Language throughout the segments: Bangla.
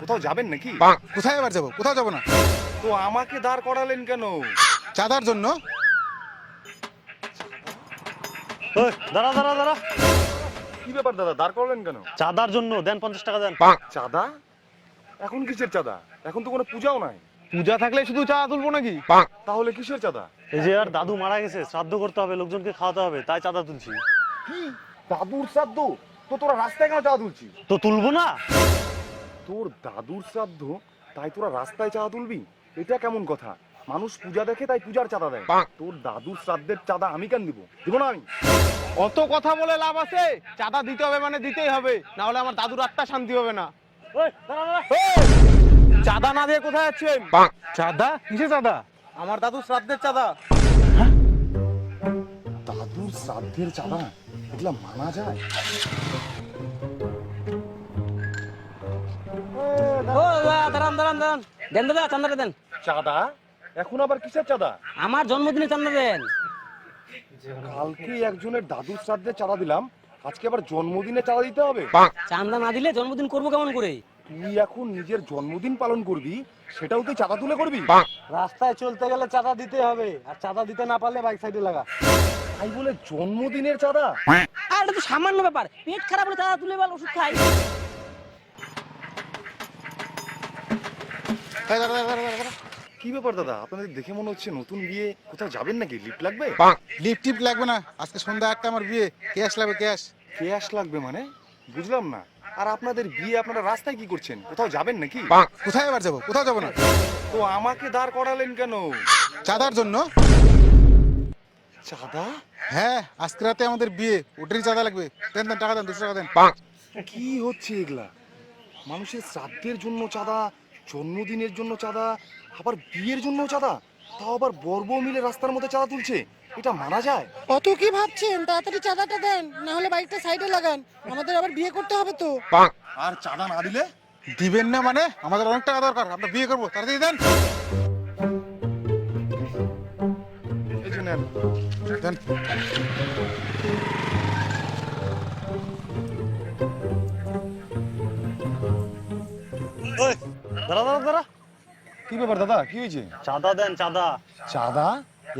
কোথাও যাবেন নাকি? কোথায় এবার যাব? কোথাও যাব না। তো আমাকে দাঁড় করালেন কেন? চাঁদার জন্য। দাঁড়া দাঁড়া দাঁড়া। কি ব্যাপার দাদা দাঁড় করালেন কেন? চাঁদার জন্য দেন পঞ্চাশ টাকা দেন। চাঁদা? এখন কিসের চাঁদা? এখন তো কোনো পূজাও নাই। পূজা থাকলে শুধু চা তুলবো নাকি? তাহলে কিসের চাঁদা? এই যে আর দাদু মারা গেছে শ্রাদ্ধ করতে হবে লোকজনকে খাওয়াতে হবে তাই চাঁদা তুলছি। কি? দাদুর শ্রাদ্ধ? তো তোরা রাস্তায় কেন চাঁদা তুলছিস? তো তুলবো না? তোর দাদুর শ্রাদ্ধ তাই তোরা রাস্তায় চাঁদা তুলবি? এটা কেমন কথা? মানুষ পূজা দেখে তাই পূজার চাঁদা দেয়। তোর দাদুর শ্রাদ্ধের চাঁদা আমি কেন দিব? দিব না আমি। অত কথা বলে লাভ আছে? চাঁদা দিতে হবে মানে দিতেই হবে। না হলে আমার দাদুর আত্মা শান্তি হবে না। চাঁদা না দিয়ে কোথায় যাচ্ছেন? চাঁদা? কিসে চাঁদা? আমার দাদুর শ্রাদ্ধের চাঁদা। দাদুর শ্রাদ্ধের চাঁদা? এগুলা মানা যায়? দাঁড়ান দাঁড়ান দাঁড়ান। দেন দাদা চান্দাটা দেন। চাঁদা? এখন আবার কিসের চাঁদা? আমার জন্মদিনে চান্দা দেন। কালকে একজনের দাদুর শ্রাদ্ধের চাঁদা দিলাম। আজকে আবার জন্মদিনে চাঁদা দিতে হবে? চান্দা না দিলে জন্মদিন করব কেমন করে? তুই এখন নিজের জন্মদিন পালন করবি সেটাও তুই চাঁদা তুলে করবি? রাস্তায় চলতে গেলে চাঁদা দিতে হবে আর চাঁদা দিতে না পারলে বাইক সাইডে লাগা। তাই বলে জন্মদিনের চাঁদা? আর এটা তো সামান্য ব্যাপার। পেট খারাপ হলে চাঁদা তুলে বল ওষুধ খাই এই দাঁড়া দাঁড়া দাঁড়া দাঁড়া কি ব্যাপার দাদা? আপনাদের দেখে মনে হচ্ছে নতুন বিয়ে? কোথাও যাবেন নাকি? লিফট লাগবে? লিপ টিপ লাগবে না। আজকে সন্ধ্যা একটা আমার বিয়ে। ক্যাশ লাগবে ক্যাশ ক্যাশ লাগবে মানে? বুঝলাম না। আর আপনাদের বিয়ে আপনারা রাস্তায় কি করছেন? কোথাও যাবেন নাকি? কোথায় এবার যাব? কোথাও যাব না। তো আমাকে দাঁড় করালেন কেন? চাঁদার জন্য। চাঁদা? হ্যাঁ আজকে রাতে আমাদের বিয়ে। ওটারই চাঁদা লাগবে। দেন দেন টাকা দেন দুশো টাকা দেন। কি হচ্ছে এগুলা? মানুষের শ্রাদ্ধের জন্য চাঁদা জন্মদিনের জন্য চাঁদা আবার বিয়ের জন্য চাঁদা তাও আবার বর্ব মিলে রাস্তার মধ্যে চাঁদা তুলছে। এটা মানা যায়? অত কি ভাবছেন? তাড়াতাড়ি চাঁদাটা দেন না হলে বাইকটা সাইডে লাগান। আমাদের আবার বিয়ে করতে হবে তো। আর চাঁদা না দিলে? দিবেন না মানে? আমাদের অনেক টাকা দরকার আমরা বিয়ে করব। তাড়াতাড়ি দেন। দেন। দাদা দাঁড়া দাঁড়া। কি ব্যাপার দাদা কি হয়েছে? চাঁদা দেন চাঁদা। চাঁদা?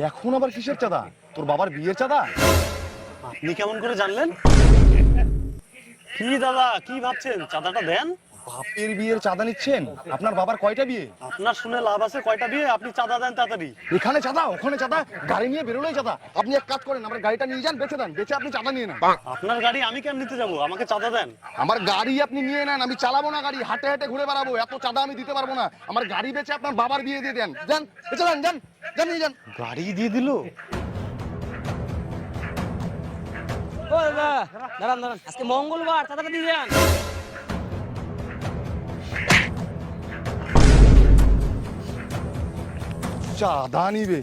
এখন আবার কিসের চাঁদা? তোর বাবার বিয়ের চাঁদা? আপনি কেমন করে জানলেন? কি দাদা কি ভাবছেন? চাঁদাটা দেন? বাপের বিয়ের চাঁদা নিচ্ছেন? আপনার বাবার কয়টা বিয়ে? আপনার শুনে লাভ আছে কয়টা বিয়ে? আপনি চাঁদা দেন তাড়াতাড়ি। এখানে চাঁদা ওখানে চাঁদা গাড়ি নিয়ে বেরোলেই চাঁদা। আপনি এক কাজ করেন আমার গাড়িটা নিয়ে যান বেচে দেন বেচে আপনি চাঁদা নিয়ে নেন। আপনার গাড়ি আমি কেন নিতে যাব? আমাকে চাঁদা দেন। আমার গাড়ি আপনি নিয়ে নেন আমি চালাবো না গাড়ি হাটে হাটে ঘুরে বেড়াবো এত চাঁদা আমি দিতে পারব না। আমার গাড়ি বেচে আপনার বাবার বিয়ে দিয়ে দেন। যান বেচে দেন যান যান নিয়ে যান। গাড়ি দিয়ে দিলো? ও দাদা দাঁড়ান দাঁড়ান আজকে মঙ্গলবার চাঁদাটা দিয়ে যান। চাঁদা নিবে